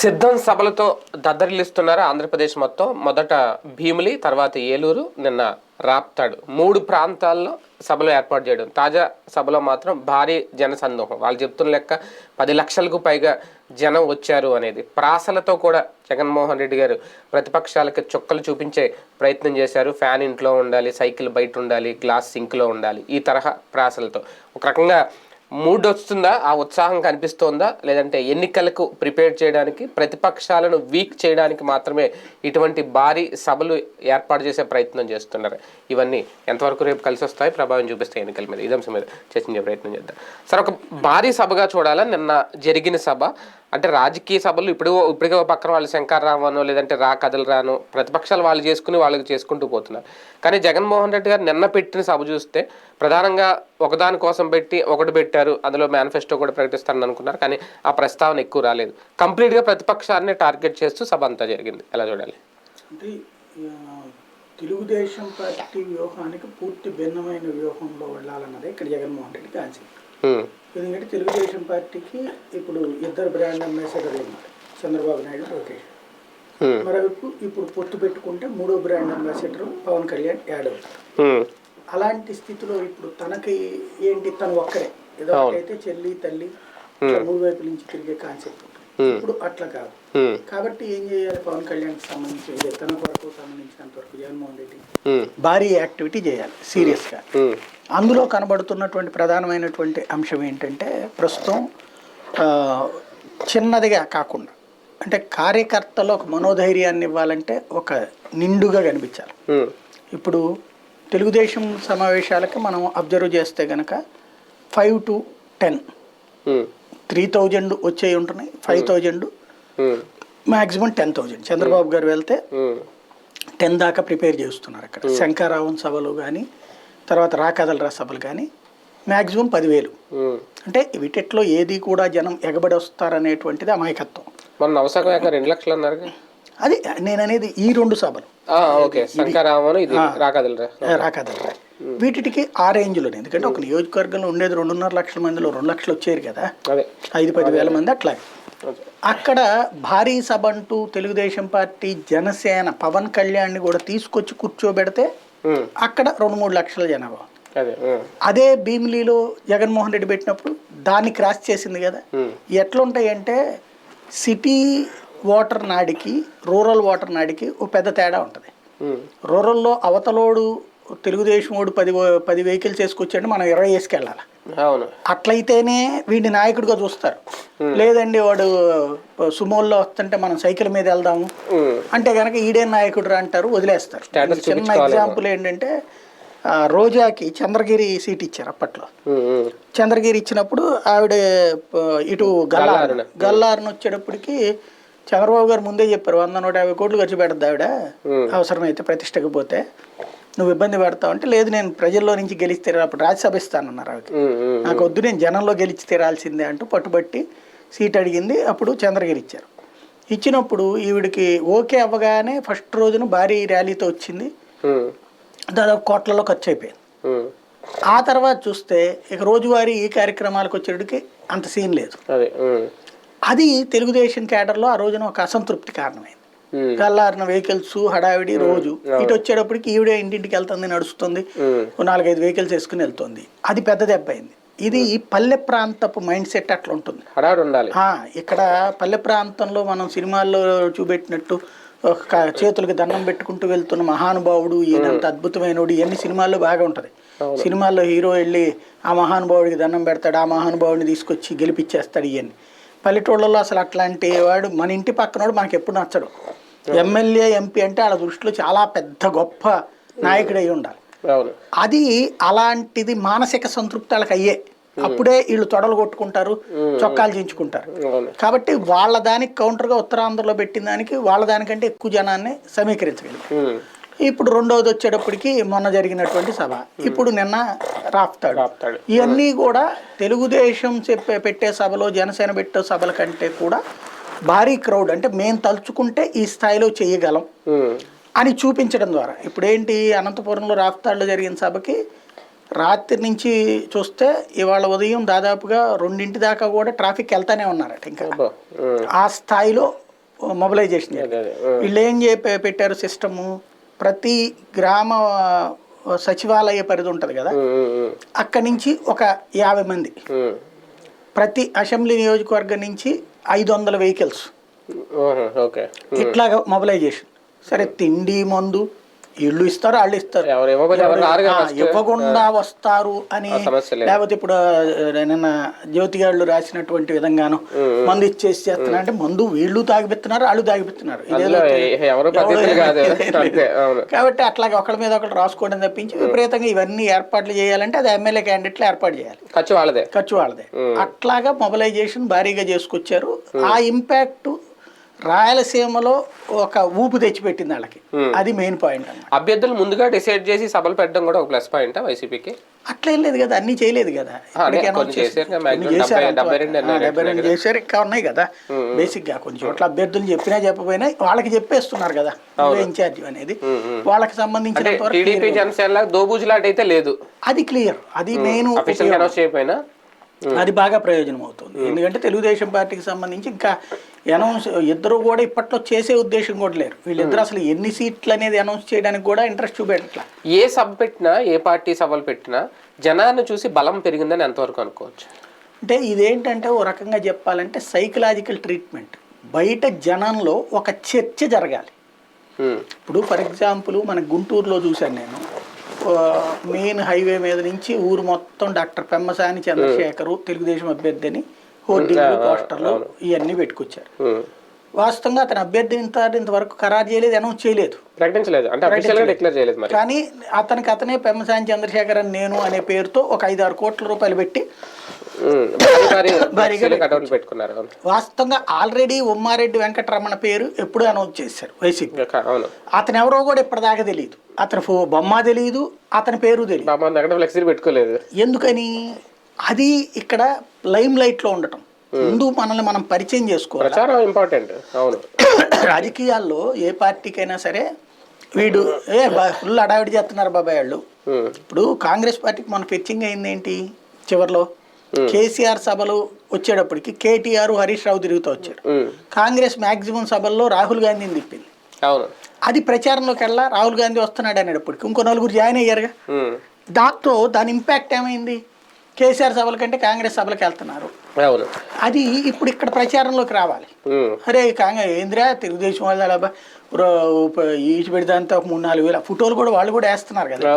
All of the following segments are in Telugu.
సిద్ధం సభలతో దద్దరిల్లిస్తున్నారు ఆంధ్రప్రదేశ్ మొత్తం. మొదట భీమిలి తర్వాత ఏలూరు నిన్న రాప్తాడు. మూడు ప్రాంతాల్లో సభలు ఏర్పాటు చేయడం. తాజా సభలో మాత్రం భారీ జన సందోహం. వాళ్ళు చెప్తున్న లెక్క పది లక్షలకు పైగా జనం వచ్చారు అనేది. ప్రాసలతో కూడా జగన్మోహన్ రెడ్డి గారు ప్రతిపక్షాలకి చుక్కలు చూపించే ప్రయత్నం చేశారు. ఫ్యాన్ ఇంట్లో ఉండాలి సైకిల్ బయట ఉండాలి గ్లాస్ సింక్లో ఉండాలి ఈ తరహా ప్రాసలతో. ఒక రకంగా మూడ్ వస్తుందా ఆ ఉత్సాహం కనిపిస్తోందా? లేదంటే ఎన్నికలకు ప్రిపేర్ చేయడానికి ప్రతిపక్షాలను వీక్ చేయడానికి మాత్రమే ఇటువంటి భారీ సభలు ఏర్పాటు చేసే ప్రయత్నం చేస్తున్నారు. ఇవన్నీ ఎంతవరకు రేపు కలిసి వస్తాయి ప్రభావం చూపిస్తాయి ఎన్నికల మీద. ఇదంశం మీద చర్చించే ప్రయత్నం చేద్దాం. సార్ ఒక భారీ సభగా చూడాలా? నిన్న జరిగిన సభ. అంటే రాజకీయ సభలు ఇప్పుడు ఇప్పటికే ఒక పక్కన వాళ్ళు శంకర్రామనో లేదంటే రా కథలు రాను ప్రతిపక్షాలు వాళ్ళు చేసుకుని వాళ్ళకి చేసుకుంటూ పోతున్నారు. కానీ జగన్మోహన్ రెడ్డి గారు నిన్న పెట్టిన సభ చూస్తే ప్రధానంగా ఒకదాని కోసం పెట్టి ఒకటి పెట్టారు. అందులో మేనిఫెస్టో కూడా ప్రకటిస్తారని అనుకున్నారు. కానీ ఆ ప్రస్తావన ఎక్కువ రాలేదు. కంప్లీట్గా ప్రతిపక్షాన్ని టార్గెట్ చేస్తూ సభ అంతా జరిగింది. ఎలా చూడాలి? అంటే తెలుగుదేశం పార్టీ వ్యూహానికి పూర్తి భిన్నమైన వ్యూహంలో వెళ్ళాలన్నదే ఇక్కడ జగన్మోహన్ రెడ్డి కాన్సెప్ట్ ఎందుకంటే తెలుగుదేశం పార్టీకి ఇప్పుడు ఇద్దరు బ్రాండ్ అంబాసిడర్లు ఉన్నారు చంద్రబాబు నాయుడు లోకేష్. మరోవైపు ఇప్పుడు పొత్తు పెట్టుకుంటే మూడో brand ambassador Pawan Kalyan add అవుతారు. అలాంటి స్థితిలో ఇప్పుడు తనకి ఏంటి తను ఒక్కరే ఏదో అయితే చెల్లి తల్లి మూడు వైపుల నుంచి తిరిగే కాన్సెప్ట్ ఇప్పుడు అట్లా కాదు. కాబట్టి ఏం చేయాలి? పవన్ కళ్యాణ్కి సంబంధించి తన కొరకు సంబంధించినంత వరకు జగన్మోహన్ రెడ్డి భారీ యాక్టివిటీ చేయాలి సీరియస్గా. ఉమ్, అందులో కనబడుతున్నటువంటి ప్రధానమైనటువంటి అంశం ఏంటంటే ప్రస్తుతం చిన్నదిగా కాకుండా అంటే కార్యకర్తలో ఒక మనోధైర్యాన్ని ఇవ్వాలంటే ఒక నిండుగా కనిపించాలి. ఇప్పుడు తెలుగుదేశం సమావేశాలకి మనం అబ్జర్వ్ చేస్తే కనుక five to ten. Three thousand వచ్చేవి ఉంటున్నాయి five thousand. Um, maximum ten thousand. Chandrababu garu వెళ్తే టెన్ దాకా ప్రిపేర్ చేస్తున్నారు అక్కడ. శంకరావన్ సభలు కానీ తర్వాత రాకదలరా సభలు కానీ మ్యాక్సిమం పదివేలు. అంటే వీటిట్లో ఏది కూడా జనం ఎగబడి వస్తారనేటువంటిది అమాయకత్వం. నవసకం యొక్క రెండు లక్షలు అన్నారు అది నేను అనేది ఈ రెండు సభలు. వీటికి ఆ రేంజ్లోనే. ఎందుకంటే ఒక నియోజకవర్గంలో ఉండేది రెండున్నర లక్షల మందిలో రెండు లక్షలు వచ్చారు కదా. ఐదు పది వేల మంది అట్లాగే. ఓకే. అక్కడ భారీ సభ అంటూ తెలుగుదేశం పార్టీ జనసేన పవన్ కళ్యాణ్ని కూడా తీసుకొచ్చి కూర్చోబెడితే అక్కడ రెండు మూడు లక్షల జనాభా. అదే భీమిలీలో జగన్మోహన్ రెడ్డి పెట్టినప్పుడు దాన్ని క్రాస్ చేసింది కదా. ఉమ్, ఎట్లుంటాయి అంటే సిటీ వాటర్ నాడికి రూరల్ వాటర్ నాడికి ఓ పెద్ద తేడా ఉంటుంది. రూరల్లో అవతలోడు తెలుగుదేశం వాడు పది పది వెహికల్స్ వేసుకొచ్చాడు మనం ఇరవై వేసుకెళ్ళాలి. అవును. అట్లయితేనే వీడిని నాయకుడిగా చూస్తారు. లేదండి వాడు సుమోల్లో వస్తుంటే మనం సైకిల్ మీద వెళ్దాము. అంటే కనుక ఈడే నాయకుడు అంటారు వదిలేస్తారు. చిన్న. ఎగ్జాంపుల్ ఏంటంటే రోజాకి చంద్రగిరి సీట్ ఇచ్చారు అప్పట్లో. చంద్రగిరి ఇచ్చినప్పుడు ఆవిడ ఇటు గల్లారు గల్లారున. వచ్చేటప్పటికి చంద్రబాబు గారు ముందే చెప్పారు వంద నూట యాభై కోట్లు ఖర్చు పెడద్దు ఆవిడ. అవసరమైతే ప్రతిష్టకు పోతే నువ్వు ఇబ్బంది పెడతావు అంటే లేదు నేను ప్రజల్లో నుంచి గెలిచి తీరా అప్పుడు రాజ్యసభ ఇస్తానన్నారు ఉమ్, నాకు వద్దు నేను జనంలో గెలిచి తీరాల్సిందే అంటూ పట్టుబట్టి సీట్ అడిగింది. అప్పుడు చంద్రగిరి ఇచ్చారు. ఇచ్చినప్పుడు ఈవిడికి ఓకే అవ్వగానే ఫస్ట్ రోజున భారీ ర్యాలీతో వచ్చింది. దాదాపు కోట్లలో ఖర్చు అయిపోయింది. ఆ తర్వాత చూస్తే ఇక రోజువారీ ఈ కార్యక్రమాలకు వచ్చేటికి అంత సీన్ లేదు. అదే తెలుగుదేశం కేడర్లో ఆ రోజున ఒక అసంతృప్తి కారణమైంది. ఉమ్, గల్లారిన వెహికల్స్ హడావిడి రోజు. ఇటు వచ్చేటప్పటికి ఈవిడే ఇంటింటికి వెళ్తుంది నడుస్తుంది. నాలుగైదు వెహికల్స్ వేసుకుని వెళ్తుంది. అది పెద్ద దెబ్బ అయింది. ఇది పల్లె ప్రాంతపు మైండ్ సెట్ అట్లా ఉంటుంది. హడావుడి ఉండాలి. ఆ, ఇక్కడ పల్లె ప్రాంతంలో మనం సినిమాల్లో చూపెట్టినట్టు చేతులకి దండం పెట్టుకుంటూ వెళ్తున్న మహానుభావుడు ఈయనంత అద్భుతమైనడు ఇవన్నీ సినిమాల్లో బాగా ఉంటుంది. సినిమాల్లో హీరో వెళ్ళి ఆ మహానుభావుడికి దండం పెడతాడు ఆ మహానుభావుడిని తీసుకొచ్చి గెలిపించేస్తాడు ఇవన్నీ పల్లెటూళ్ళలో అసలు అట్లాంటి వాడు మన ఇంటి పక్కనోడు మనకి ఎప్పుడు నచ్చడు. ఎమ్మెల్యే ఎంపీ అంటే వాళ్ళ దృష్టిలో చాలా పెద్ద గొప్ప నాయకుడు అయి ఉండాలి. అది అలాంటిది మానసిక సంతృప్తి వాళ్ళకి అయ్యే. అప్పుడే వీళ్ళు తొడలు కొట్టుకుంటారు చొక్కాలు చించుకుంటారు. అవును. కాబట్టి వాళ్ళ దానికి కౌంటర్గా ఉత్తరాంధ్రలో పెట్టిన దానికి వాళ్ళ దానికంటే ఎక్కువ జనాన్ని సమీకరించగలిగారు ఇప్పుడు రెండవది వచ్చేటప్పటికి మొన్న జరిగినటువంటి సభ. ఇప్పుడు నిన్న రాపుతాడు. ఇవన్నీ కూడా తెలుగుదేశం చెప్పే పెట్టే సభలో జనసేన పెట్టే సభల కంటే కూడా భారీ క్రౌడ్ అంటే మేము తలుచుకుంటే ఈ స్థాయిలో చేయగలం అని చూపించడం ద్వారా. ఇప్పుడు ఏంటి అనంతపురంలో రాఫ్తాడులో జరిగిన సభకి రాత్రి నుంచి చూస్తే ఇవాళ ఉదయం దాదాపుగా రెండింటి దాకా కూడా ట్రాఫిక్ వెళ్తానే ఉన్నారట ఇంకా. ఆ స్థాయిలో మొబిలైజేషన్. వీళ్ళు ఏం చెప్పి పెట్టారు సిస్టము? ప్రతి గ్రామ సచివాలయ పరిధి ఉంటుంది కదా అక్కడి నుంచి ఒక యాభై మంది. ప్రతి అసెంబ్లీ నియోజకవర్గం నుంచి ఐదు వందల వెహికల్స్ ఇట్లాగా మొబిలైజేషన్. సరే తిండి మందు ఇళ్ళు ఇస్తారు వాళ్ళు ఇస్తారు. ఇవ్వకుండా వస్తారు అని. లేకపోతే ఇప్పుడు నిన్న జ్యోతి గారు రాసినటువంటి విధంగాను మందు ఇచ్చేసి అంటే మందు వీళ్ళు తాగిపిస్తున్నారు వాళ్ళు తాగిపిస్తున్నారు. కాబట్టి అట్లాగే ఒకళ్ళ మీద ఒకళ్ళు రాసుకోవడం తప్పించి విపరీతంగా ఇవన్నీ ఏర్పాట్లు చేయాలంటే అది ఎమ్మెల్యే క్యాండిడేట్లు ఏర్పాటు చేయాలి. ఖర్చు వాళ్ళదే. ఖర్చు వాళ్ళదే. అట్లాగా మొబిలైజేషన్ భారీగా చేసుకొచ్చారు. ఆ ఇంపాక్ట్ రాయలసీమలో ఒక ఊపు తెచ్చిపెట్టింది వాళ్ళకి అది మెయిన్ పాయింట్ అభ్యర్థులు ముందుగా డిసైడ్ చేసి సభలు పెట్టడం కూడా ఒక ప్లస్ పాయింట్ వైసీపీకి? అట్లేం లేదు కదా అన్ని చేయలేదు కదా. డెబ్బై- రెండు చేశారు ఇంకా ఉన్నాయి కదా. బేసిక్గా కొన్ని చోట్ల అభ్యర్థులు చెప్పినా చెప్పపోయినా వాళ్ళకి చెప్పేస్తున్నారు కదా ఇన్ఛార్జ్ అనేది. వాళ్ళకి సంబంధించిన టీడీపీ జనసేన లేదు. అది క్లియర్ అది మెయిన్ అఫీషియల్గా అనౌన్స్ చేయకపోయినా? అది బాగా ప్రయోజనం అవుతుంది. ఎందుకంటే తెలుగుదేశం పార్టీకి సంబంధించి ఇంకా అనౌన్స్ ఇద్దరు కూడా ఇప్పట్లో చేసే ఉద్దేశం కూడా లేరు. వీళ్ళిద్దరు అసలు ఎన్ని సీట్లు అనేది అనౌన్స్ చేయడానికి కూడా ఇంట్రెస్ట్ చూపెట్టట్లా. ఏ సభ పెట్టినా ఏ పార్టీ సభలు పెట్టినా జనాన్ని చూసి బలం పెరిగిందని ఎంతవరకు అనుకోవచ్చు? అంటే ఇదేంటంటే ఓ రకంగా చెప్పాలంటే సైకలాజికల్ ట్రీట్మెంట్. బయట జనంలో ఒక చర్చ జరగాలి. ఉమ్, ఇప్పుడు ఫర్ ఎగ్జాంపుల్ మన గుంటూరులో చూశాను నేను. మెయిన్ హైవే మీద నుంచి ఊరు మొత్తం డాక్టర్ పెమ్మసాని చంద్రశేఖరు తెలుగుదేశం అభ్యర్థి అని హోర్డింగ్లు పోస్టర్లు ఇవన్నీ పెట్టుకొచ్చారు. వాస్తవంగా అతను అభ్యర్థి ఇంత ఇంతవరకు ఖరారు చేయలేదు అనౌన్స్ చేయలేదు. ప్రకటించలేదు. అంటే అఫీషియల్గా డిక్లేర్ చేయలేదు మరి. కానీ అతనికి అతనే పెమ్మసాని చంద్రశేఖర్ అని నేను అనే పేరుతో ఒక ఐదు ఆరు కోట్ల రూపాయలు పెట్టి పెట్టుకున్నారు. వాస్తవంగా ఆల్రెడీ ఉమ్మారెడ్డి వెంకటరమణ పేరు ఎప్పుడూ అనౌన్స్ చేశారు వైసీపీ. అతను ఎవరో కూడా ఇప్పటిదాకా తెలియదు. అతని బొమ్మ తెలియదు అతని పేరు తెలియదు పెట్టుకోలేదు. ఎందుకని? అది ఇక్కడ లైమ్ లైట్లో ఉండటం. ముందు మనల్ని మనం పరిచయం చేసుకోవాలి? ప్రచారం ఇంపార్టెంట్. అవును. రాజకీయాల్లో ఏ పార్టీకైనా సరే వీడు ఏ ఫుల్ అడావిడి చేస్తున్నారు బాబాయ్ వాళ్ళు. ఇప్పుడు కాంగ్రెస్ పార్టీకి మన ఫెచ్చింగ్ అయింది ఏంటి చివరిలో కేసీఆర్ సభలు వచ్చేటప్పటికి కేటీఆర్ హరీష్ రావు తిరుగుతూ వచ్చారు. కాంగ్రెస్ మాక్సిమం సభల్లో రాహుల్ గాంధీని తిప్పింది. అవును. అది ప్రచారంలోకి వెళ్ళా రాహుల్ గాంధీ వస్తున్నాడు అనేటప్పటికి ఇంకో నలుగురు జాయిన్ అయ్యారుగా. దాంతో దాని ఇంపాక్ట్ ఏమైంది? కేసీఆర్ సభల కంటే కాంగ్రెస్ సభలకు వెళ్తున్నారు. అది ఇప్పుడు ఇక్కడ ప్రచారంలోకి రావాలి. అరే కాంగ్రెస్ ఏంద్రా తెలుగుదేశం వాళ్ళు అలా ఈచి పెడితే మూడు నాలుగు వేల ఫోటోలు కూడా వాళ్ళు కూడా వేస్తున్నారు కదా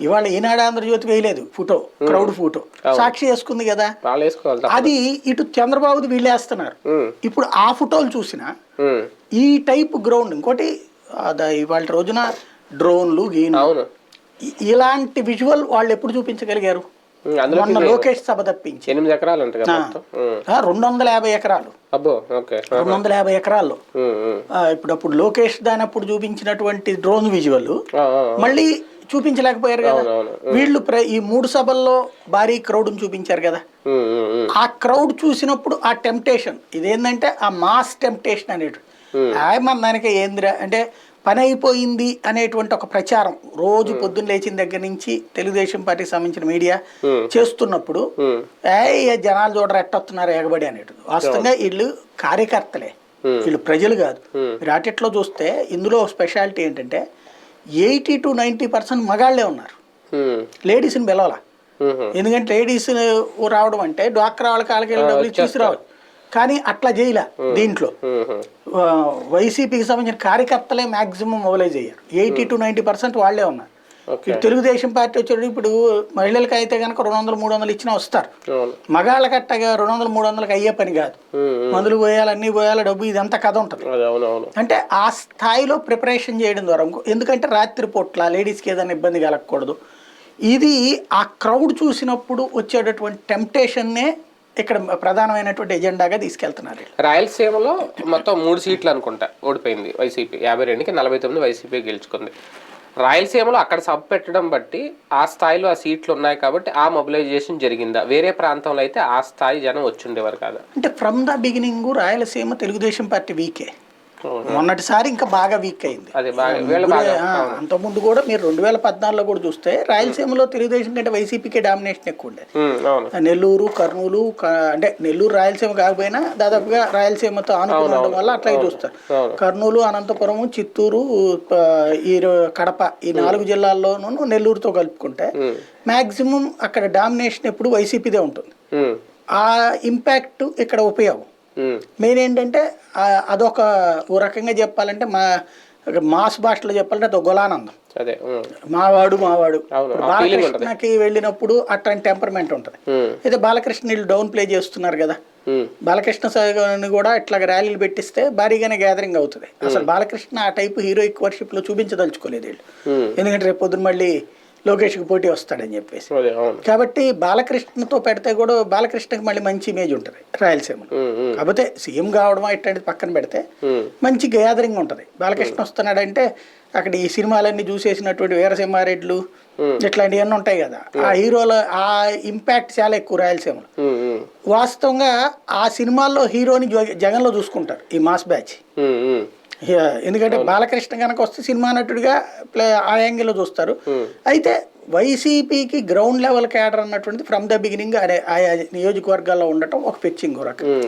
ఇవాళ ఈనాడు ఆంధ్రజ్యోతి వేయలేదు ఫోటో క్రౌడ్ ఫోటో. సాక్షి వేసుకుంది కదా. అది ఇటు చంద్రబాబుది వీళ్ళు వేస్తున్నారు. ఇప్పుడు ఆ ఫోటోలు చూసినా ఈ టైప్ గ్రౌండ్ ఇంకోటి ఇవాళ రోజున డ్రోన్లు ఇ- ఇలాంటి విజువల్ వాళ్ళు ఎప్పుడు చూపించగలిగారు? మొన్న లోకేష్ సభ తప్పించి. ఎనిమిది ఎకరాలు రెండు వందల యాభై ఎకరాలు. అబ్బో ఓకే రెండు వందల యాభై ఎకరాల్లో. ఇప్పుడు అప్పుడు లోకేష్ దాని అప్పుడు చూపించినటువంటి డ్రోన్ విజువల్ మళ్ళీ చూపించలేకపోయారు కదా. వీళ్ళు ఈ మూడు సభల్లో భారీ క్రౌడ్ని చూపించారు కదా. ఆ క్రౌడ్ చూసినప్పుడు ఆ టెంప్టేషన్ ఇదేంటంటే ఆ మాస్ టెంప్టేషన్ అనేటు మన దానికి ఏందిరా అంటే పని అయిపోయింది అనేటువంటి ఒక ప్రచారం రోజు పొద్దున్న లేచిన దగ్గర నుంచి తెలుగుదేశం పార్టీకి సంబంధించిన మీడియా చేస్తున్నప్పుడు ఏ జనాలు చూడరు ఎట్టొస్తున్నారు ఎగబడి అనేటు వాస్తవంగా వీళ్ళు కార్యకర్తలే. వీళ్ళు ప్రజలు కాదు. మీరు అటిట్లో చూస్తే ఇందులో స్పెషాలిటీ ఏంటంటే ఎయిటీ టు నైంటీ పర్సెంట్ మగాళ్ళే ఉన్నారు. లేడీస్ని పిలవాల? ఎందుకంటే లేడీస్ రావడం అంటే డ్వాక్రా వాళ్ళకి వాళ్ళకి వెళ్ళి డబ్బులు ఇచ్చేసి రావాలి కానీ అట్లా చేయలే దీంట్లో. వైసీపీకి సంబంధించిన కార్యకర్తలే మాక్సిమం మొబిలైజ్ అయ్యారు. ఎయిటీ టు నైంటీ పర్సెంట్ వాళ్ళే ఉన్నారు. తెలుగుదేశం పార్టీ వచ్చేటప్పుడు ఇప్పుడు మహిళలకి అయితే కనుక రెండు వందలు మూడు వందలు ఇచ్చినా వస్తారు. అవును. మగాళ్ళకి అట్టగా రెండు వందలు మూడు వందలకి అయ్యే పని కాదు. మందులు పోయాలి అన్నీ పోయాలి డబ్బు ఇదంతా కథ ఉంటుంది. అంటే ఆ స్థాయిలో ప్రిపరేషన్ చేయడం ద్వారా ఎందుకంటే రాత్రి పూట్ల లేడీస్కి ఏదైనా ఇబ్బంది కలగకూడదు. ఇది ఆ క్రౌడ్ చూసినప్పుడు వచ్చేటటువంటి టెంప్టేషన్నే ఇక్కడ ప్రధానమైనటువంటి ఎజెండాగా తీసుకెళ్తున్నారు. రాయలసీమలో మొత్తం మూడు సీట్లు అనుకుంటా ఓడిపోయింది వైసీపీ. యాభై రెండుకి నలభై తొమ్మిది వైసీపీ గెలుచుకుంది. రాయలసీమలో అక్కడ సబ్ పెట్టడం బట్టి ఆ స్థాయిలో ఆ సీట్లు ఉన్నాయి కాబట్టి ఆ మొబిలైజేషన్ జరిగిందా? వేరే ప్రాంతంలో అయితే ఆ స్థాయి జనం వచ్చుండేవారు కాదు. అంటే from the beginning Rayalaseema Telugu Desam party weak. మొన్నటిసారి ఇంకా బాగా వీక్ అయింది. ఆ, అంతకుముందు కూడా మీరు రెండు వేల పద్నాలుగులో కూడా చూస్తే రాయలసీమలో తెలుగుదేశం కంటే వైసీపీకి డామినేషన్ ఎక్కువ ఉండేది. నెల్లూరు కర్నూలు అంటే నెల్లూరు రాయలసీమ కాకపోయినా దాదాపుగా రాయలసీమతో ఆనుకుని ఉండడం వల్ల అట్లాగే చూస్తారు. కర్నూలు అనంతపురము చిత్తూరు ఈ కడప ఈ నాలుగు జిల్లాల్లోనూ నెల్లూరుతో కలుపుకుంటే మాక్సిమం అక్కడ డామినేషన్ ఎప్పుడు వైసీపీదే ఉంటుంది. ఆ ఇంపాక్ట్ ఇక్కడ ఉపయోగం. మెయిన్ ఏంటంటే అదొక ఓ రకంగా చెప్పాలంటే మా మాస్ భాషలో చెప్పాలంటే అదొక గొలానందం. అదే మావాడు మావాడు. బాలకృష్ణకి వెళ్ళినప్పుడు అట్లాంటి టెంపర్మెంట్ ఉంటుంది. అయితే బాలకృష్ణ వీళ్ళు డౌన్ ప్లే చేస్తున్నారు కదా. బాలకృష్ణ సాగర్ని కూడా ఇట్లా ర్యాలీలు పెట్టిస్తే భారీగానే గ్యాదరింగ్ అవుతుంది. అసలు బాలకృష్ణ ఆ టైపు హీరోయిక్ వర్షిప్లో చూపించదలుచుకోలేదు వీళ్ళు. ఎందుకంటే రేపు పొద్దున మళ్ళీ లోకేష్కి పోటీ వస్తాడని చెప్పేసి. కాబట్టి బాలకృష్ణతో పెడితే కూడా బాలకృష్ణకి మళ్ళీ మంచి ఇమేజ్ ఉంటుంది రాయలసీమలో. కాకపోతే సీఎం కావడం ఇట్లాంటిది పక్కన పెడితే మంచి గ్యాదరింగ్ ఉంటుంది. బాలకృష్ణ వస్తున్నాడంటే అక్కడ ఈ సినిమాలన్నీ చూసేసినటువంటి వీరసింహారెడ్లు ఇట్లాంటివన్నీ ఉంటాయి కదా. ఆ హీరోల ఆ ఇంపాక్ట్ చాలా ఎక్కువ రాయలసీమలో. వాస్తవంగా ఆ సినిమాల్లో హీరోని జగ- జగన్లో చూసుకుంటారు ఈ మాస్ బ్యాచ్. ఎందుకంటే బాలకృష్ణ కనుక వస్తే సినిమా నటుడిగా ప్లే ఆ యాంగిల్లో చూస్తారు. అయితే వైసీపీకి గ్రౌండ్ లెవెల్ క్యాడర్ అన్నటువంటిది ఫ్రమ్ ద బిగినింగ్ అదే ఆయా నియోజకవర్గాల్లో ఉండటం ఒక పిచ్చింగ్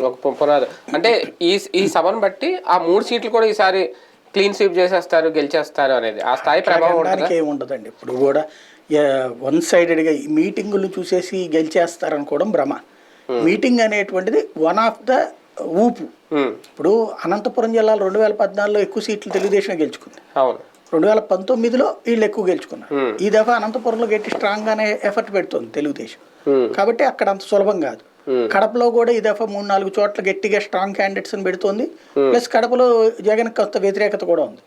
ఒక పునాది. అంటే ఈ ఈ సభను బట్టి ఆ మూడు సీట్లు కూడా ఈసారి క్లీన్ స్వీప్ చేసేస్తారు గెలిచేస్తారు అనేది. ఆ స్థాయి ప్రభావం ఉండదండి ఇప్పుడు కూడా వన్ సైడెడ్గా ఈ మీటింగులు చూసేసి గెలిచేస్తారనుకోవడం భ్రమ. మీటింగ్ అనేటువంటిది వన్ ఆఫ్ ద ఊపు. ఇప్పుడు అనంతపురం జిల్లాలో రెండు వేల పద్నాలుగులో ఎక్కువ సీట్లు తెలుగుదేశం గెలుచుకుంది. అవును. రెండు వేల పంతొమ్మిదిలో వీళ్ళు ఎక్కువ గెలుచుకున్నారు. ఈ దఫా అనంతపురంలో గట్టి స్ట్రాంగ్ గానే ఎఫర్ట్ పెడుతుంది తెలుగుదేశం. కాబట్టి అక్కడ అంత సులభం కాదు. కడపలో కూడా ఈ దఫా మూడు నాలుగు చోట్ల గట్టిగా స్ట్రాంగ్ క్యాండిడేట్స్ అని పెడుతోంది. ప్లస్ కడపలో జగన్ కొంత వ్యతిరేకత కూడా ఉంది.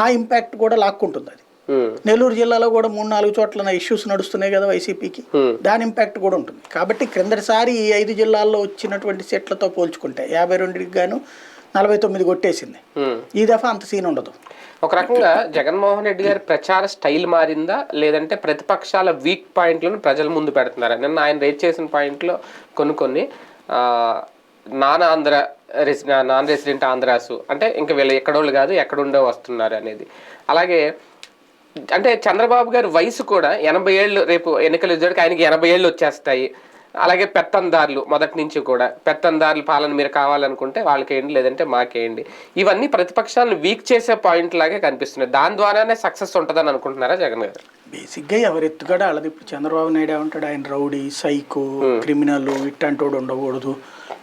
ఆ ఇంపాక్ట్ కూడా లాక్కుంటుంది అది. నెల్లూరు జిల్లాలో కూడా మూడు నాలుగు చోట్ల ఇష్యూస్ నడుస్తున్నాయి కదా వైసీపీకి. Hmm. దాని ఇంపాక్ట్ కూడా ఉంటుంది. కాబట్టి క్రిందటిసారి ఈ ఐదు జిల్లాల్లో వచ్చినటువంటి సెట్లతో పోల్చుకుంటే యాభై రెండుకి గాను నలభై తొమ్మిది కొట్టేసింది. ఉమ్. ఈ దఫా అంత సీన్ ఉండదు. ఒక రకంగా జగన్మోహన్ రెడ్డి గారి ప్రచార స్టైల్ మారిందా? లేదంటే ప్రతిపక్షాల వీక్ పాయింట్లను ప్రజల ముందు పెడుతున్నారా? నిన్న ఆయన రేట్ చేసిన పాయింట్లో కొన్ని కొన్ని non Andhra resi non resident Andhras. అంటే ఇంకా వీళ్ళు ఎక్కడోళ్ళు కాదు ఎక్కడుండో వస్తున్నారు అనేది. అలాగే అంటే చంద్రబాబు గారి వయసు కూడా ఎనభై ఏళ్ళు రేపు ఎన్నికలు వచ్చేటికి ఆయనకి ఎనభై ఏళ్ళు వచ్చేస్తాయి. అలాగే పెత్తందారులు మొదటి నుంచి కూడా. పెత్తందారుల పాలన మీరు కావాలనుకుంటే వాళ్ళకేయండి లేదంటే మాకేయండి. ఇవన్నీ ప్రతిపక్షాలను వీక్ చేసే పాయింట్ లాగే కనిపిస్తున్నాయి. దాని ద్వారానే సక్సెస్ ఉంటుందని అనుకుంటున్నారా జగన్ గారు? బేసిక్గా ఎవరి ఎత్తుగడ వాళ్ళది. ఇప్పుడు చంద్రబాబు నాయుడు ఏమంటాడు? ఆయన రౌడీ సైకో క్రిమినల్ ఇట్టంటోడు ఉండకూడదు.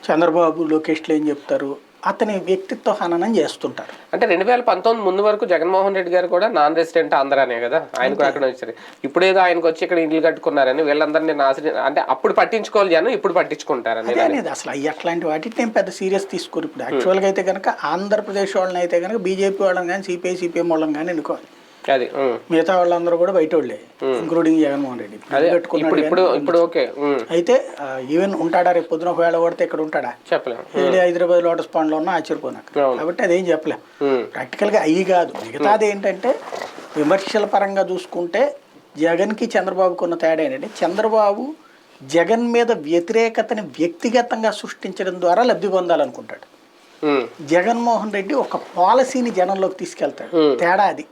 చంద్రబాబు లోకేష్లు ఏం చెప్తారు? అతని వ్యక్తిత్వ హననం చేస్తుంటారు. అంటే రెండు వేల పంతొమ్మిది ముందు వరకు జగన్మోహన్ రెడ్డి గారు కూడా నాన్ రెసిడెంట్ ఆంధ్రానే కదా? ఆయన కూడా అక్కడ వచ్చారు ఇప్పుడేదో ఆయనకు వచ్చి ఇక్కడ ఇల్లు కట్టుకున్నారని వీళ్ళందరినీ నాశనం అంటే అప్పుడు పట్టించుకోవాలి జనం ఇప్పుడు పట్టించుకుంటారని అనేది అసలు అవి అట్లాంటి వాటిని నేను పెద్ద సీరియస్ తీసుకోరు ఇప్పుడు. యాక్చువల్గా అయితే కనుక ఆంధ్రప్రదేశ్ వాళ్ళని అయితే కనుక బీజేపీ వాళ్ళని కానీ సిపిఐ సిపిఎం వాళ్ళని కానీ ఎన్నుకోవాలి. అది. మిగతా వాళ్ళందరూ కూడా బయట వాళ్ళే ఇంక్లూడింగ్ జగన్మోహన్ రెడ్డి ఇప్పుడు ఇప్పుడు ఓకే. అయితే ఈవెన్ ఉంటాడా రేపు పొద్దున ఒకవేళ కొడితే ఇక్కడ ఉంటాడా చెప్పలేము వెళ్ళి హైదరాబాద్ లోటస్ పాండ్లో ఉన్న ఆశ్చర్యపోనాక. కాబట్టి అదేం చెప్పలేం ఉమ్. ప్రాక్టికల్గా అయ్యి కాదు మిగతాది ఏంటంటే విమర్శల పరంగా చూసుకుంటే జగన్కి చంద్రబాబుకు ఉన్న తేడా ఏంటంటే చంద్రబాబు జగన్ మీద వ్యతిరేకతని వ్యక్తిగతంగా సృష్టించడం ద్వారా లబ్ధి పొందాలనుకుంటాడు. జగన్మోహన్ రెడ్డి ఒక పాలసీని జనంలోకి తీసుకెళ్తాడు తేడా అది.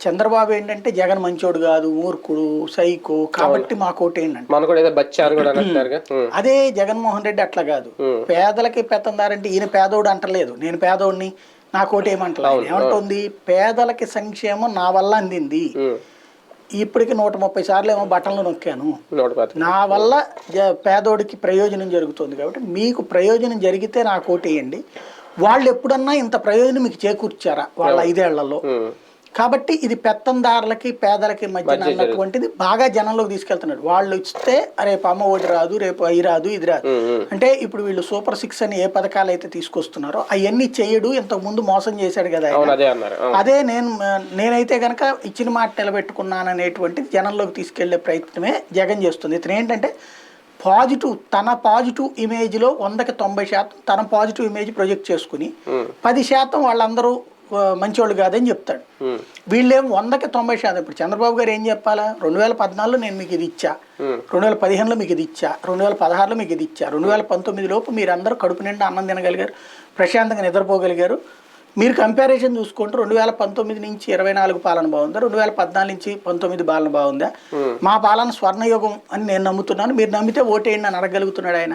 చంద్రబాబు ఏంటంటే జగన్ మంచోడు కాదు మూర్ఖుడు సైకో. కాబట్టి మా కోట ఏంటంటే. అదే జగన్మోహన్ రెడ్డి అట్లా కాదు. పేదలకి పెత్తందారంటే ఈయన పేదోడు అంటలేదు. నేను పేదోడిని నా కోటి ఏమంటలేదు. ఏమంటుంది? పేదలకి సంక్షేమం నా వల్ల అందింది. ఇప్పటికి నూట ముప్పై సార్లు ఏమో బట్టలు నొక్కాను. నా వల్ల పేదోడికి ప్రయోజనం జరుగుతుంది కాబట్టి మీకు ప్రయోజనం జరిగితే నా కోటేయండి వాళ్ళు ఎప్పుడన్నా ఇంత ప్రయోజనం మీకు చేకూర్చారా? వాళ్ళ ఐదేళ్ళలో. కాబట్టి ఇది పెత్తందారులకి పేదలకి మధ్యన అన్నటువంటిది బాగా జనంలోకి తీసుకెళ్తున్నాడు. వాళ్ళు ఇస్తే రేపు అమ్మ ఒడి రాదు రేపు అయి రాదు ఇది రాదు. అంటే ఇప్పుడు వీళ్ళు సూపర్ సిక్స్ అని ఏ పథకాలు అయితే తీసుకొస్తున్నారో అవన్నీ చేయడు ఇంతకు ముందు మోసం చేశాడు కదా అదే నేను నేనైతే కనుక ఇచ్చిన మాట నిలబెట్టుకున్నాను అనేటువంటిది జనంలోకి తీసుకెళ్ళే ప్రయత్నమే జగన్ చేస్తుంది. ఇతను ఏంటంటే పాజిటివ్ తన పాజిటివ్ ఇమేజ్లో వందకి తొంభై శాతం తన పాజిటివ్ ఇమేజ్ ప్రొజెక్ట్ చేసుకుని. పది శాతం వాళ్ళందరూ ఆ, మంచోళ్ళు కాదని చెప్తాడు. వీళ్ళేం వందకి తొంభై శాతం ఇప్పుడు చంద్రబాబు గారు ఏం చెప్పాలా? రెండు వేల పద్నాలుగులో నేను మీకు ఇది ఇచ్చా. రెండు వేల పదిహేనులో మీకు ఇది ఇచ్చా. రెండు వేల పదహారులో మీకు ఇది ఇచ్చా. రెండు వేల పంతొమ్మిది లోపు మీరందరూ కడుపు నిండా అన్నం తినగలిగారు ప్రశాంతంగా నిద్రపోగలిగారు. మీరు కంపారిజన్ చూసుకుంటే రెండు వేల పంతొమ్మిది నుంచి ఇరవై నాలుగు పాలన బాగుందా? రెండు వేల పద్నాలుగు నుంచి పంతొమ్మిది పాలన బాగుందా? మా పాలన స్వర్ణయుగం అని నేను నమ్ముతున్నాను. మీరు నమ్మితే ఓటేయండి అని అడగలుగుతున్నాడు ఆయన.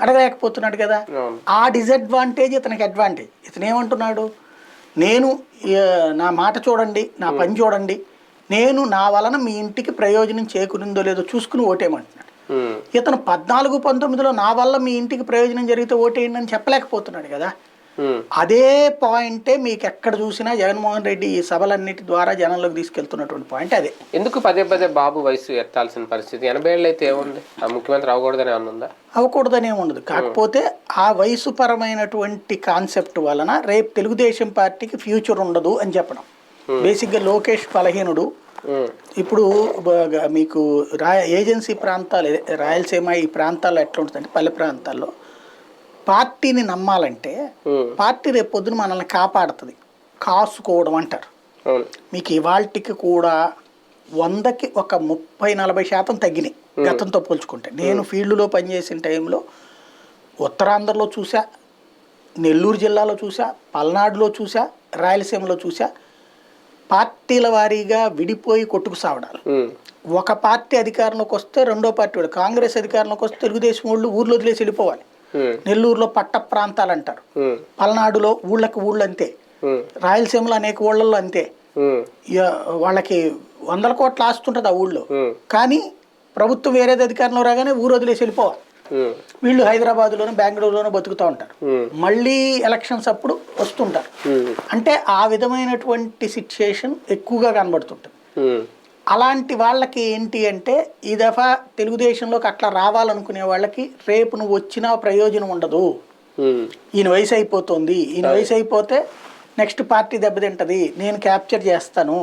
అడగలేకపోతున్నాడు కదా. ఆ డిసడ్వాంటేజ్ ఇతనికి అడ్వాంటేజ్ ఇతను ఏమంటున్నాడు నేను నా మాట చూడండి నా పని చూడండి నేను నా వలన మీ ఇంటికి ప్రయోజనం చేకూరిందో లేదో చూసుకుని ఓటేయమంటున్నాడు. ఇతను పద్నాలుగు పంతొమ్మిదిలో నా వల్ల మీ ఇంటికి ప్రయోజనం జరిగితే ఓటేయండి అని చెప్పలేకపోతున్నాడు కదా. అదే పాయింటే మీకు ఎక్కడ చూసినా జగన్మోహన్ రెడ్డి ఈ సభలన్నిటి ద్వారా జనంలోకి తీసుకెళ్తున్నటువంటి పాయింట్ అదే. ఎందుకు పదే పదే బాబు వయసు ఎత్తాల్సిన పరిస్థితి? ఎనభై ఏళ్ళు అయితే ఏముంది? ఆ ముఖ్యమంత్రి అవ్వకూడదని ఉందా? అవ్వకూడదనే ఉండదు. కాకపోతే ఆ వయసు పరమైనటువంటి కాన్సెప్ట్ వలన రేపు తెలుగుదేశం పార్టీకి ఫ్యూచర్ ఉండదు అని చెప్పడం. బేసిక్గా లోకేష్ బలహీనుడు. ఇప్పుడు మీకు రా ఏజెన్సీ ప్రాంతాలు రాయలసీమ ఈ ప్రాంతాల్లో ఎట్లా ఉంటుందంటే పల్లె ప్రాంతాల్లో పార్టీని నమ్మాలంటే పార్టీ రేపు పొద్దున మనల్ని కాపాడుతుంది. కాసుకోవడం అంటారు. మీకు ఇవాళకి కూడా వందకి ఒక ముప్పై నలభై శాతం తగ్గినాయి గతంతో పోల్చుకుంటే. నేను ఫీల్డ్లో పనిచేసిన టైంలో ఉత్తరాంధ్రలో చూసా నెల్లూరు జిల్లాలో చూసా పల్నాడులో చూసా రాయలసీమలో చూసా పార్టీల వారీగా విడిపోయి కొట్టుకు సావడాలు. ఒక పార్టీ అధికారంలోకి వస్తే రెండో పార్టీ కాంగ్రెస్ అధికారంలోకి వస్తే తెలుగుదేశం వాళ్ళు ఊర్లో వదిలేసి వెళ్ళిపోవాలి. నెల్లూరులో పట్ట ప్రాంతాలు అంటారు పల్నాడులో ఊళ్ళకి ఊళ్ళు అంతే. రాయలసీమలో అనేక ఊళ్ళల్లో అంతే. వాళ్ళకి వందల కోట్ల ఆస్తి ఉంటుంది ఆ ఊళ్ళో. కానీ ప్రభుత్వం వేరేది అధికారంలో రాగానే ఊరు వదిలేసి వెళ్ళిపోవాలి. వీళ్ళు హైదరాబాద్లోనూ బెంగళూరులోనూ బతుకుతూ ఉంటారు. మళ్ళీ ఎలక్షన్స్ అప్పుడు వస్తుంటారు. అంటే ఆ విధమైనటువంటి సిచ్యుయేషన్ ఎక్కువగా కనబడుతుంటుంది. అలాంటి వాళ్ళకి ఏంటి అంటే ఈ దఫా తెలుగుదేశంలోకి అట్లా రావాలనుకునే వాళ్ళకి రేపు నువ్వు వచ్చినా ప్రయోజనం ఉండదు. ఈయన వయసు అయిపోతుంది. ఈయన వయసు అయిపోతే నెక్స్ట్ పార్టీ దెబ్బతింటది. నేను క్యాప్చర్ చేస్తాను.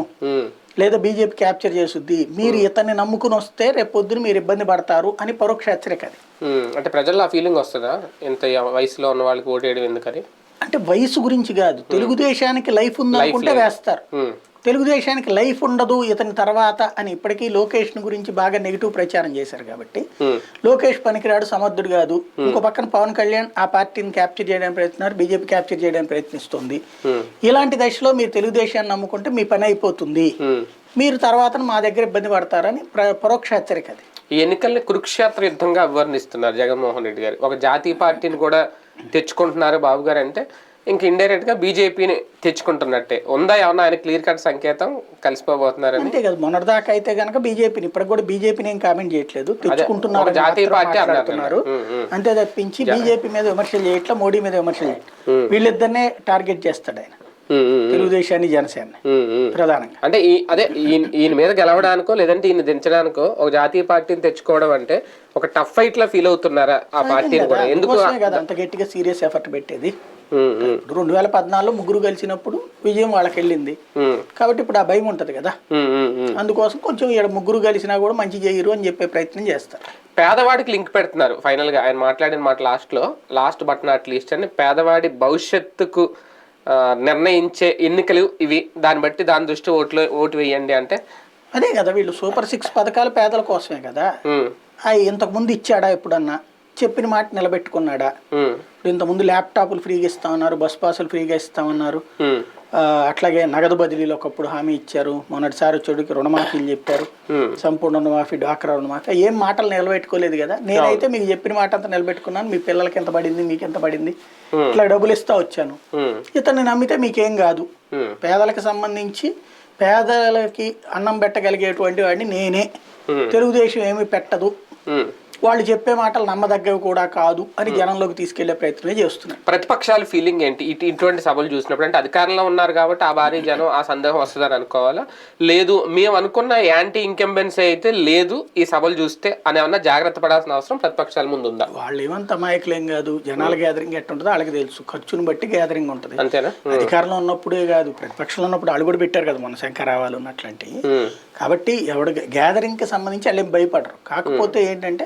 లేదా బీజేపీ క్యాప్చర్ చేసుద్ది. మీరు ఇతన్ని నమ్ముకుని వస్తే రేపు పొద్దున మీరు ఇబ్బంది పడతారు అని పరోక్ష హెచ్చరిక అది. అంటే ప్రజల్లో ఆ ఫీలింగ్ వస్తుందా? ఇంత వయసులో ఉన్న వాళ్ళకి ఓటేయడం ఎందుకని? అంటే వయసు గురించి కాదు. తెలుగుదేశానికి లైఫ్ ఉందనుకుంటే వేస్తారు. తెలుగుదేశానికి లైఫ్ ఉండదు ఇతని తర్వాత అని ఇప్పటికీ లోకేష్ గురించి బాగా నెగిటివ్ ప్రచారం చేశారు కాబట్టి లోకేష్ పనికిరాడు సమర్థుడు కాదు. ఇంకో పక్కన పవన్ కళ్యాణ్ ఆ పార్టీని క్యాప్చర్ చేయడానికి ప్రయత్నిస్తున్నారు బీజేపీ క్యాప్చర్ చేయడానికి ప్రయత్నిస్తుంది. ఇలాంటి దశలో మీరు తెలుగుదేశాన్ని నమ్ముకుంటే మీ పని అయిపోతుంది. మీరు తర్వాత మా దగ్గర ఇబ్బంది పడతారని ప్ర- పరోక్ష హెచ్చరిక అది. ఈ ఎన్నికల్ని కురుక్షేత్ర యుద్ధంగా అభివర్ణిస్తున్నారు జగన్మోహన్ రెడ్డి గారు. ఒక జాతీయ పార్టీని కూడా తెచ్చుకుంటున్నారు బాబు గారు అంటే ఇంక ఇండైరెక్ట్గా బీజేపీని తెచ్చుకుంటున్నట్టే. ఉందా ఏమన్నా ఆయన క్లియర్ కట్ సంకేతం కలిసిపోబోతున్నారని? అంతే కదా మొన్నటిదాకా అయితే కనుక బీజేపీని ఇప్పటికి కూడా బీజేపీని ఏం కామెంట్ చేయట్లేదు. తెచ్చుకుంటున్నారు జాతీయ పార్టీ ఉమ్. అంతే తప్పించి బీజేపీ మీద విమర్శలు చేయట్లా మోడీ మీద విమర్శలు చేయట్లా. వీళ్ళిద్దరినే టార్గెట్ చేస్తాడు ఆయన. తెలుగుదేశాన్ని జనసేన. ప్రధానంగా. అంటే ఈ అదే ఈయన మీద గెలవడానికో లేదంటే ఈయన దించడానికో ఒక జాతీయ పార్టీని తెచ్చుకోవడం అంటే ఒక టఫ్ ఫైట్ లా ఫీల్ అవుతున్నారా ఆ పార్టీని కూడా? ఎందుకు అంత గట్టిగా సీరియస్ ఎఫర్ట్ పెట్టేది. రెండు వేల పద్నాలుగులో ముగ్గురు కలిసినప్పుడు విజయం వాళ్ళకి వెళ్ళింది కాబట్టి ఇప్పుడు ఆ భయం ఉంటుంది కదా. అందుకోసం కొంచెం ఈడ ముగ్గురు కలిసినా కూడా మంచి చేయరు అని చెప్పే ప్రయత్నం చేస్తారు. పేదవాడికి లింక్ పెడుతున్నారు. ఫైనల్గా ఆయన మాట్లాడిన మాట లాస్ట్లో లాస్ట్ బట్ నాట్ లీస్ట్ అని పేదవాడి భవిష్యత్తుకు నిర్ణయించే ఎన్నికలు ఇవి. దాన్ని బట్టి దాని దృష్టి ఓట్లు ఓటు వేయండి అంటే. అదే కదా వీళ్ళు సూపర్ సిక్స్ పథకాలు పేదల కోసమే కదా. ఉమ్, అవి ఇంతకుముందు ఇచ్చాడా ఎప్పుడన్నా? చెప్పిన మాట నిలబెట్టుకున్నాడా? ఇప్పుడు ఇంతకుముందు ల్యాప్టాప్లు ఫ్రీగా ఇస్తామన్నారు బస్ పాసులు ఫ్రీగా ఇస్తామన్నారు. అట్లాగే నగదు బదిలీలు ఒకప్పుడు హామీ ఇచ్చారు. మొన్నటిసారి వచ్చేటికి రుణమాఫీలు చెప్పారు. సంపూర్ణ రుణమాఫీ డ్వాక్రా రుణమాఫీ. ఏం మాటలు నిలబెట్టుకోలేదు కదా. నేనైతే మీకు చెప్పిన మాట అంతా నిలబెట్టుకున్నాను. మీ పిల్లలకి ఎంత పడింది మీకు ఎంత పడింది. ఇట్లా డబ్బులు ఇస్తా వచ్చాను. ఇతన్ని నమ్మితే మీకేం కాదు. పేదలకు సంబంధించి పేదలకి అన్నం పెట్టగలిగేటువంటి వాడిని నేనే. తెలుగుదేశం ఏమీ పెట్టదు. వాళ్ళు చెప్పే మాటలు నమ్మదగ్గవి కూడా కాదు అని జనంలోకి తీసుకెళ్ళే ప్రయత్నమే చేస్తున్నాను ప్రతిపక్షాల ఫీలింగ్ ఏంటి? ఇటు ఇటువంటి సభలు చూసినప్పుడు అంటే అధికారంలో ఉన్నారు కాబట్టి ఆ భారీ జనం ఆ సందేహం వస్తుందని అనుకోవాలా? లేదు మేము అనుకున్న యాంటీ ఇంకంబెన్సీ అయితే లేదు ఈ సభలు చూస్తే అని ఏమన్నా జాగ్రత్త పడాల్సిన అవసరం ప్రతిపక్షాల ముందు ఉందా? వాళ్ళు ఏమంత అమాయకులేం కాదు. జనాల గ్యాదరింగ్ ఎట్టుంటుందో వాళ్ళకి తెలుసు. ఖర్చును బట్టి గ్యాదరింగ్ ఉంటుంది. అంతేనా? అధికారంలో ఉన్నప్పుడే కాదు. ప్రతిపక్షంలో ఉన్నప్పుడు వాళ్ళు కూడా పెట్టారు కదా మన శంకరావాలు ఉన్నట్లాంటివి ఉమ్, కాబట్టి ఎవడు గ్యాదరింగ్కి సంబంధించి వాళ్ళు ఏం భయపడరు. కాకపోతే ఏంటంటే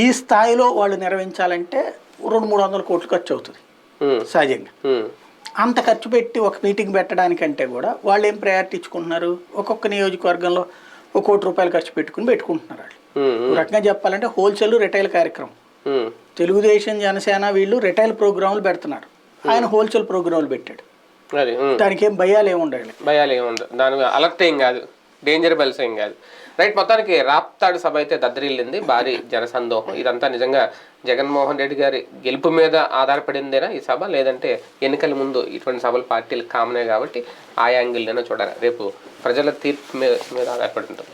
ఈ స్థాయిలో వాళ్ళు నిర్వహించాలంటే రెండు మూడు వందల కోట్లు ఖర్చు అవుతుంది. సహజంగా. అంత ఖర్చు పెట్టి ఒక మీటింగ్ పెట్టడానికంటే కూడా వాళ్ళు ఏం ప్రయారిటీ ఇచ్చుకుంటున్నారు ఒక్కొక్క నియోజకవర్గంలో ఒక కోటి రూపాయలు ఖర్చు పెట్టుకుని పెట్టుకుంటున్నారు వాళ్ళు. రకంగా చెప్పాలంటే హోల్సేల్ రిటైల్ కార్యక్రమం. తెలుగుదేశం జనసేన వీళ్ళు రిటైల్ ప్రోగ్రాములు పెడుతున్నారు. ఆయన హోల్సేల్ ప్రోగ్రాంలు పెట్టాడు. దానికి ఏం భయాలు ఏమి ఉండాలి భయాలు ఏమి ఉండదు దాని అలర్ట్ ఏం కాదు. డేంజర్ బెల్స్ ఏం కాదు. రైట్ మొత్తానికి రాప్తాడు సభ అయితే దద్దరిల్లింది. భారీ జనసందోహం. ఇదంతా నిజంగా జగన్మోహన్ రెడ్డి గారి గెలుపు మీద ఆధారపడిందేనా ఈ సభ? లేదంటే ఎన్నికల ముందు ఇటువంటి సభలు పార్టీలు కామనే కాబట్టి ఆ యాంగిల్లోనే చూడాలి? రేపు ప్రజల తీర్పు మీద మీద ఆధారపడి ఉంటుంది.